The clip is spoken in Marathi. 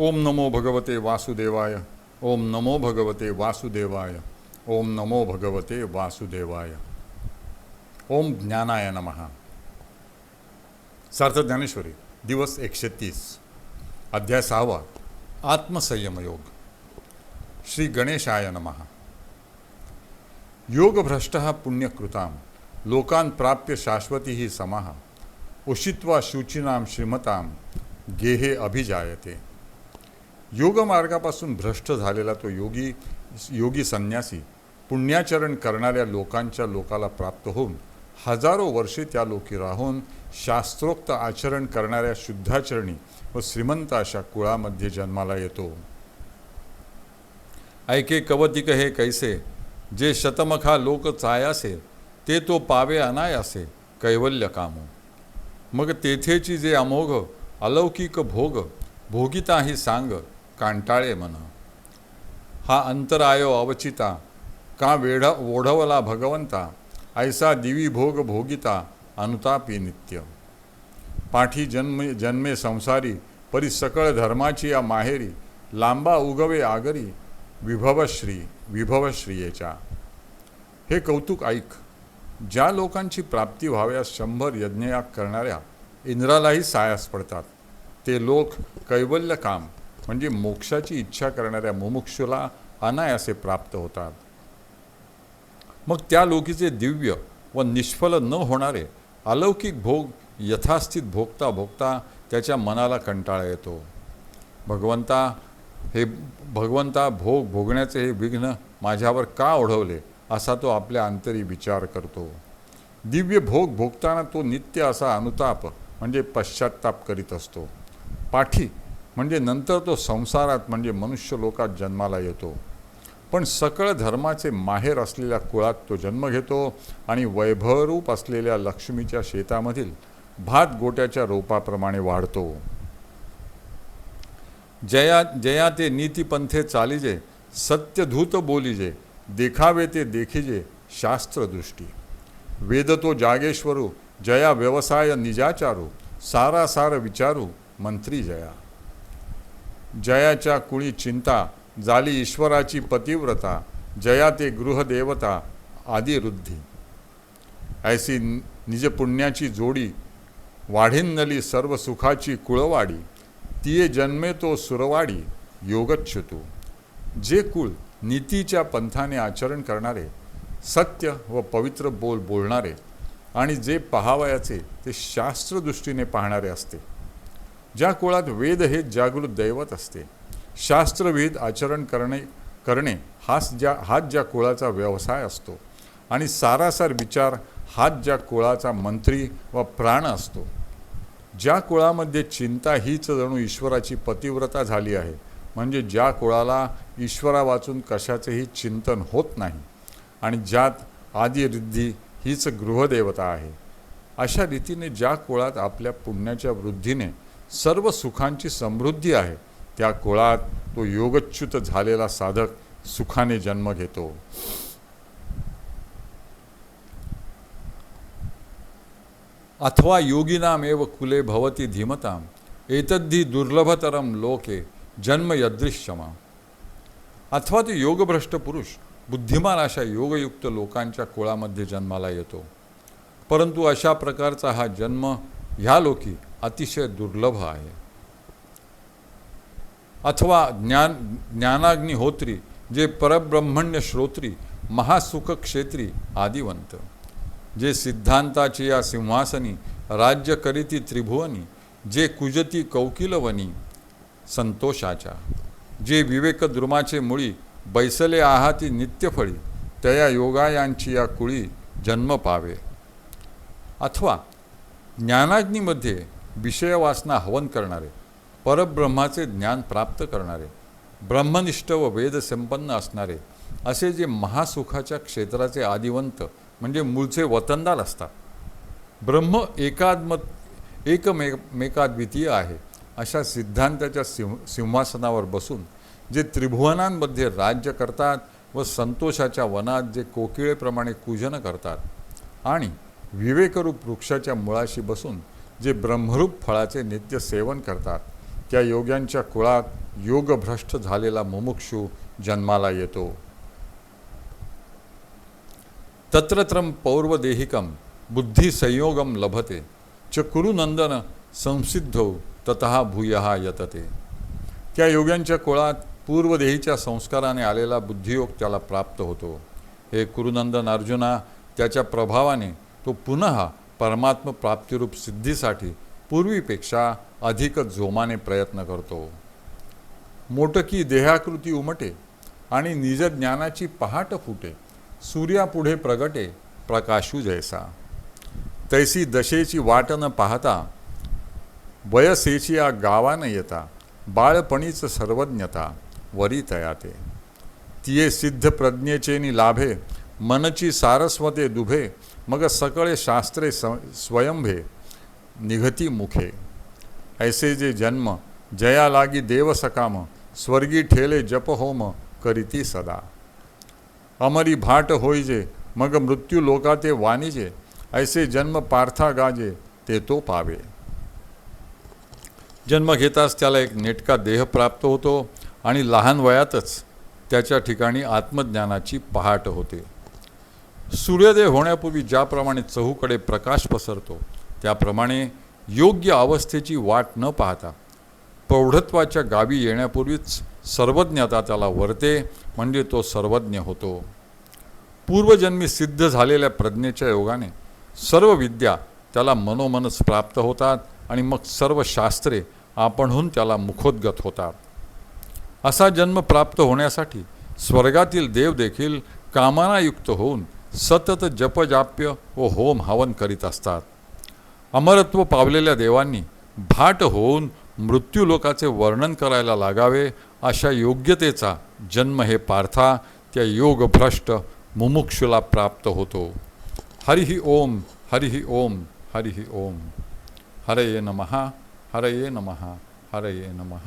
ओम नमो भगवते वासुदेवाय, ओम नमो भगवते वासुदेवाय, ओम नमो भगवते वासुदेवाय। ओम ज्ञानाय नमः। सार्थ ज्ञानेश्वरी दिवस एकशे तीस, अध्याय सहावा आत्मसंयमयोग। श्री गणेशाय नमः। योगभ्रष्ट पुण्यकृतां लोकान् प्राप्य शाश्वती ही समाः, उषित्वा शुचिनां श्रीमतां गेहे अभिजायते। योगमार्गापासून भ्रष्ट झालेला तो योगी योगी संन्यासी पुण्याचरण करणाऱ्या लोकांच्या लोकाला प्राप्त होऊन हजारो वर्षे त्या लोकी राहून शास्त्रोक्त आचरण करणाऱ्या शुद्धाचरणी व श्रीमंत अशा कुळामध्ये जन्माला येतो. ऐके कवतिक हे कैसे जे शतमखा लोक चायासे ते तो पावे अनायासे कैवल्य कामो. मग तेथेची जे अमोघ अलौकिक भोग भोगिता ही सांग कांटाळे मन हा अंतरायो अवचिता का वेढ ओढवला भगवंता ऐसा दिवी भोग भोगिता अनुतापी नित्य. पाठी जन्म जन्मे संसारी परी सकळ धर्माची या माहेरी लांबा उगवे आगरी विभवश्री विभवश्रियेच्या हे कौतुक ऐक. ज्या लोकांची प्राप्ती व्हाव्यास शंभर यज्ञयाग करणाऱ्या इंद्रालाही सायास पडतात. ते लोक कैवल्य काम. म्हणजे मोक्षाची इच्छा करणाऱ्या मुमुक्षुला अनायासे प्राप्त होतात. मग त्या लोकीचे दिव्य व निष्फल न होणारे अलौकिक भोग यथास्थित भोगता भोगता त्याच्या मनाला कंटाळा येतो. भगवंता हे भगवंता भोग भोगण्याचे हे विघ्न माझ्यावर का ओढवले असा तो आपल्या अंतरी विचार करतो. दिव्य भोग भोगताना तो नित्य असा अनुताप म्हणजे पश्चाताप करीत असतो. पाठी म्हणजे नंतर तो संसारात म्हणजे मनुष्य लोकात जन्माला येतो. पण सकळ धर्माचे माहेर असलेल्या कुळात तो जन्म घेतो आणि वैभवरूप असलेल्या लक्ष्मीच्या शेतामधील भात गोट्याच्या रोपाप्रमाणे वाढतो. जया जया ते नीतीपंथे चालीजे सत्यधूत बोलीजे देखावे ते देखिजे शास्त्रदृष्टी वेद तो जागेश्वरू जया व्यवसाय निजाचारू सारासार विचारू मंत्री जया. जयाच्या कुळी चिंता जाली ईश्वराची पतिव्रता जया ते गृहदेवता आदिरुद्धी. ऐसी निज पुण्याची जोडी वाढिन्नली सर्व सुखाची कुळवाडी तिये जन्मे तो सुरवाडी योगच्छुतो. जे कुळ नीतीच्या पंथाने आचरण करणारे सत्य व पवित्र बोल बोलणारे आणि जे पहावयाचे ते शास्त्रदृष्टीने पाहणारे असते. ज्या कुळात वेद हे जागृत दैवत असते शास्त्रविध आचरण करणे करणे हाच ज्या हाच ज्या कुळाचा व्यवसाय असतो. आणि सारासार विचार हाच ज्या कुळाचा मंत्री व प्राण असतो. ज्या कुळामध्ये चिंता हीच जणू ईश्वराची पतिव्रता झाली आहे म्हणजे ज्या कुळाला ईश्वरा वाचून कशाचेही चिंतन होत नाही आणि ज्यात आदिरिद्धी हीच गृहदेवता आहे. अशा रीतीने ज्या कुळात आपल्या पुण्याच्या वृद्धीने सर्व सुखांची समृद्धी आहे. त्या कुळात तो योगच्युत झालेला साधक सुखाने जन्म घेतो. अथवा योगिनामेव कुले भवती धीमताम। एतद्धी दुर्लभतरम लोके जन्म यदृश्यमा। अथवा तो योगभ्रष्ट पुरुष बुद्धिमान अशा योगयुक्त लोकांच्या कुळामध्ये जन्माला येतो. परंतु अशा प्रकारचा हा जन्म ह्या लोकी अतिशय दुर्लभ आहे. अथवा ज्ञान ज्ञानाग्निहोत्री जे परब्रह्मण्य श्रोत्री महासुख क्षेत्री आदिवंत जे सिद्धांताची या सिंहासनी राज्य करीती त्रिभुवनी जे कुजती कौकिलवनी संतोषाच्या जे विवेकद्रुमाचे मुळी बैसले आहाती नित्यफळी तया योगायांची या कुळी जन्म पावे. अथवा ज्ञानाग्नीमध्ये विषयवासना हवन करणारे परब्रह्माचे ज्ञान प्राप्त करणारे ब्रह्मनिष्ठ व वेदसंपन्न असणारे असे जे महासुखाच्या क्षेत्राचे आदिवंत म्हणजे मूळचे वतनदार असतात. ब्रह्म एकात्म एकमेकाद्वितीय आहे अशा सिद्धांताच्या सिंह सिंहासनावर बसून जे त्रिभुवनांमध्ये राज्य करतात व संतोषाच्या वनात जे कोकिळेप्रमाणे कुजन करतात. आणि विवेकरूप वृक्षाच्या मुळाशी बसून जे ब्रह्मरूप फळाचे नित्य सेवन करतात त्या योग्यांच्या कुळात योगभ्रष्ट झालेला मुमुक्षू जन्माला येतो. तत्रत्रम पौर्वदेहिकम बुद्धिसंयोगम लभते च कुरुनंदन संसिद्धो ततः भूयहा यतते. त्या योग्यांच्या कुळात पूर्वदेहीच्या संस्काराने आलेला बुद्धियोग त्याला प्राप्त होतो. हे कुरुनंदन अर्जुना त्याच्या प्रभावाने तो पुन्हा परमात्म प्राप्तिरूप सिद्धीसाठी पूर्वीपेक्षा अधिक जोमाने प्रयत्न करतो. मोटकी देहाकृती उमटे आणि निजज्ञानाची पहाट फुटे. सूर्यापुढे प्रगटे प्रकाशू जैसा. तैसी दशेची वाट न पाहता वयसेची या गावानं येता बाळपणीच सर्वज्ञता वरी तयाते. तिये सिद्ध प्रज्ञेचेनी लाभे मनची सारस्वते दुभे मग सकळे शास्त्रे स स्वयंभे निघती मुखे. ऐसे जे जन्म जया लागी देव सकाम स्वर्गी ठेले जप होम करीती सदा. अमरी भाट होईजे मग मृत्यू लोकाते वाणिजे ऐसे जन्म पार्था गाजे ते तो पावे. जन्म घेताच त्याला एक नेटका देह प्राप्त होतो आणि लहान वयातच त्याच्या ठिकाणी आत्मज्ञानाची पहाट होते. सूर्योदय होण्यापूर्वी ज्याप्रमाणे चहूकडे प्रकाश पसरतो त्याप्रमाणे योग्य अवस्थेची वाट न पाहता प्रौढत्वाच्या गावी येण्यापूर्वीच सर्वज्ञता त्याला वरते म्हणजे तो सर्वज्ञ होतो. पूर्वजन्मी सिद्ध झालेल्या प्रज्ञेच्या योगाने सर्व विद्या त्याला मनोमनच प्राप्त होतात आणि मग सर्व शास्त्रे आपणहून त्याला मुखोद्गत होतात. असा जन्म प्राप्त होण्यासाठी स्वर्गातील देव देखील कामनायुक्त होऊन सतत जपजाप्य व होम हवन करीत असतात. अमरत्व पावलेल्या देवांनी भाट होऊन मृत्यूलोकाचे वर्णन करायला लागावे अशा योग्यतेचा जन्म हे पार्था त्या योगभ्रष्ट मुमुक्षुला प्राप्त होतो. हरिही ओम हरिही ओम हरिही ओम. हरये नमः हरये नमः हरये नमः.